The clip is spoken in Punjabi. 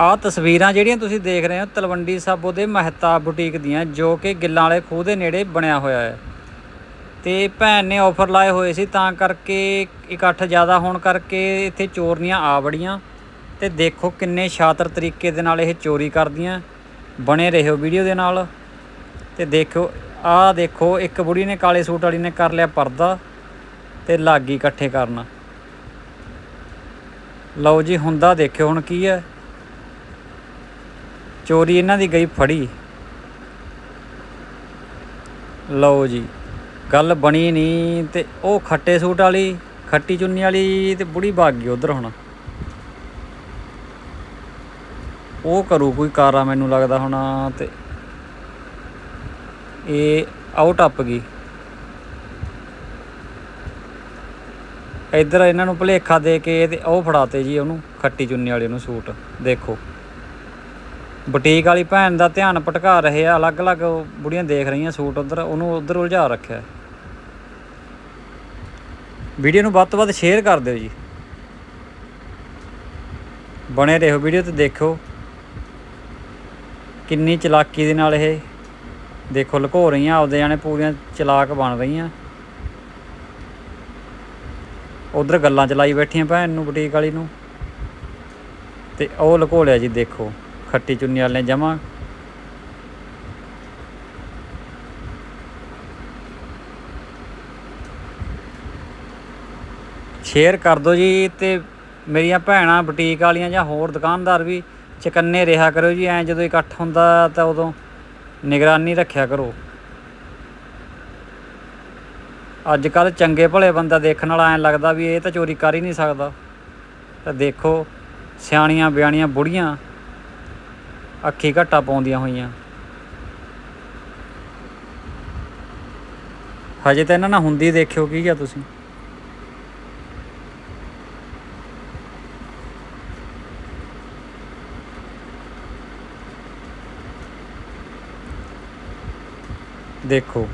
ਆਹ ਤਸਵੀਰਾਂ ਜਿਹੜੀਆਂ ਤੁਸੀਂ ਦੇਖ ਰਹੇ ਹੋ, ਤਲਵੰਡੀ ਸਾਬੋ ਦੇ ਮਹਿਤਾਬ ਬੁਟੀਕ ਦੀਆਂ, ਜੋ ਕਿ ਗਿੱਲਾਂ ਵਾਲੇ ਖੂਹ ਦੇ ਨੇੜੇ ਬਣਿਆ ਹੋਇਆ ਹੈ। ਤੇ ਭੈਣ ਨੇ ਆਫਰ ਲਾਏ ਹੋਏ ਸੀ, ਤਾਂ ਕਰਕੇ ਇਕੱਠ ਜ਼ਿਆਦਾ ਹੋਣ ਕਰਕੇ ਇੱਥੇ ਚੋਰਨੀਆਂ ਆ ਬੜੀਆਂ ਤੇ ਦੇਖੋ ਕਿੰਨੇ ਸ਼ਾਤਰ ਤਰੀਕੇ ਦੇ ਨਾਲ ਇਹ ਚੋਰੀ ਕਰਦੀਆਂ। ਬਣੇ ਰਹੋ ਵੀਡੀਓ ਦੇ ਨਾਲ। ਤੇ ਦੇਖੋ, ਆਹ ਦੇਖੋ, ਇੱਕ ਬੁੜੀ ਨੇ ਕਾਲੇ ਸੂਟ ਵਾਲੀ ਨੇ ਕਰ ਲਿਆ ਪਰਦਾ ਤੇ ਲੱਗੀ ਇਕੱਠੇ ਕਰਨ। ਲਓ ਜੀ, ਹੁੰਦਾ ਦੇਖਿਓ ਹੁਣ ਕੀ ਹੈ। ਚੋਰੀ ਇਹਨਾਂ ਦੀ ਗਈ ਫੜੀ। ਲਓ ਜੀ, ਗੱਲ ਬਣੀ ਨਹੀਂ ਤੇ ਉਹ ਖੱਟੇ ਸੂਟ ਵਾਲੀ, ਖੱਟੀ ਚੁੰਨੀ ਵਾਲੀ ਤੇ ਬੁੜੀ ਭਾਗ ਗਈ ਉਧਰ ਹੁਣ। ਉਹ ਕਰੂ ਕੋਈ ਕਾਰਾ ਮੈਨੂੰ ਲੱਗਦਾ ਹੁਣ ਤੇ ਇਹ ਆਊਟ ਟੱਪ ਗਈ। ਇੱਧਰ ਇਹਨਾਂ ਨੂੰ ਭੁਲੇਖਾ ਦੇ ਕੇ ਤੇ ਉਹ ਫੜਾਤੇ ਜੀ ਉਹਨੂੰ, ਖੱਟੀ ਚੁੰਨੀ ਵਾਲੇ ਨੂੰ ਸੂਟ, ਦੇਖੋ। ਬੁਟੀਕ ਵਾਲੀ ਭੈਣ ਦਾ ਧਿਆਨ ਭਟਕਾ ਰਹੇ ਆ, ਅਲੱਗ-ਅਲੱਗ ਬੁੜੀਆਂ ਦੇਖ ਰਹੀਆਂ ਸੂਟ ਉਧਰ, ਉਹਨੂੰ ਉਧਰ ਉਲਝਾ ਰੱਖਿਆ। ਵੀਡੀਓ ਨੂੰ ਵੱਧ ਤੋਂ ਵੱਧ ਸ਼ੇਅਰ ਕਰ ਦਿਓ ਜੀ। ਬਣੇ ਰਹੋ ਵੀਡੀਓ ਤੇ ਦੇਖੋ ਕਿੰਨੀ ਚਲਾਕੀ ਦੇ ਨਾਲ ਇਹ ਦੇਖੋ ਲੁਕੋ ਰਹੀਆਂ, ਆਪਦੇ ਜਾਣੇ ਪੂਰੀਆਂ ਚਲਾਕ ਬਣ ਰਹੀਆਂ। ਉਧਰ ਗੱਲਾਂ ਚਲਾਈ ਬੈਠੀਆਂ ਭੈਣ ਨੂੰ, ਬੁਟੀਕ ਵਾਲੀ ਨੂੰ। ਤੇ ਉਹ ਲੁਕੋ ਲਿਆ ਜੀ, ਦੇਖੋ। ਖੱਟੀ ਚੁੰਨੀ ਵਾਲੇ ਨੇ ਜਮਾ। ਸ਼ੇਅਰ ਕਰ ਦਿਓ ਜੀ ਤੇ ਮੇਰੀਆਂ ਭੈਣਾਂ ਬੁਟੀਕ ਵਾਲੀਆਂ ਜਾਂ ਹੋਰ ਦੁਕਾਨਦਾਰ ਵੀ ਚਕੰਨੇ ਰਿਹਾ ਕਰੋ ਜੀ। ਐ ਜਦੋਂ ਇਕੱਠ ਹੁੰਦਾ ਤਾਂ ਉਦੋਂ ਨਿਗਰਾਨੀ ਰੱਖਿਆ ਕਰੋ। ਅੱਜ ਕੱਲ ਚੰਗੇ ਭਲੇ ਬੰਦਾ ਦੇਖਣ ਵਾਲਾ ਐ ਲੱਗਦਾ ਵੀ ਇਹ ਤਾਂ ਚੋਰੀ ਕਰ ਹੀ ਨਹੀਂ ਸਕਦਾ। ਤਾਂ ਦੇਖੋ ਸਿਆਣੀਆਂ ਬਿਆਣੀਆਂ ਬੁੜੀਆਂ ਅੱਖੀ ਘਾਟਾ ਪਾਉਂਦੀਆਂ ਹੋਈਆਂ। ਹਜੇ ਤਾਂ ਇਹਨਾਂ ਨਾਲ ਹੁੰਦੀ ਦੇਖਿਓ ਕੀ ਗਿਆ ਤੁਸੀਂ। ਦੇਖੋ।